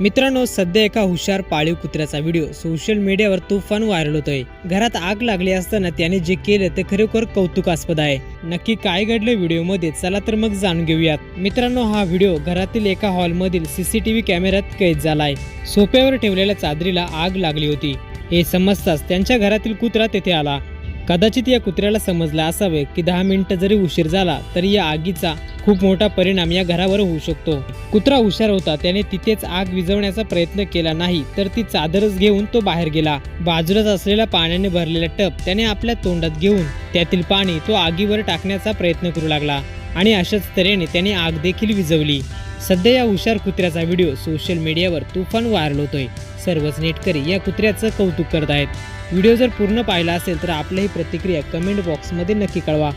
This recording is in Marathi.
मित्रांनो सध्या एका हुशार पाळीव कुत्र्याचा व्हिडिओ सोशल मीडियावर तुफान व्हायरल होतोय. घरात आग लागली असताना त्याने जे केलं ते खरोखर कौतुकास्पद आहे. नक्की काय घडलं व्हिडिओमध्ये चला तर मग जाणून घेऊयात. मित्रांनो हा व्हिडिओ घरातील एका हॉलमधील सीसीटीव्ही कॅमेऱ्यात कैद झालाय. सोप्यावर ठेवलेल्या चादरीला आग लागली होती. हे समजताच त्यांच्या घरातील कुत्रा तेथे आला. कदाचित या कुत्र्याला समजलं असावे की दहा मिनिटं जरी उशीर झाला तरी या आगीचा खूप मोठा परिणाम या घरावर होऊ शकतो. कुत्रा हुशार होता त्याने तिथेच आग विझवण्याचा प्रयत्न केला नाही तर ती चादरच घेऊन तो बाहेर गेला. बाजूलाच असलेल्या पाण्याने भरलेला टप त्याने आपल्या तोंडात घेऊन त्यातील पाणी तो आगीवर टाकण्याचा प्रयत्न करू लागला आणि अशाच तऱ्हेने त्याने आग देखील विझवली. सध्या या हुशार कुत्र्याचा व्हिडिओ सोशल मीडियावर तुफान व्हायरल होतोय सर्वच नेटकरी या कुत्र्याचं कौतुक करत आहेत व्हिडिओ जर पूर्ण पाहिला असेल तर आपल्याही प्रतिक्रिया कमेंट बॉक्समध्ये नक्की कळवा.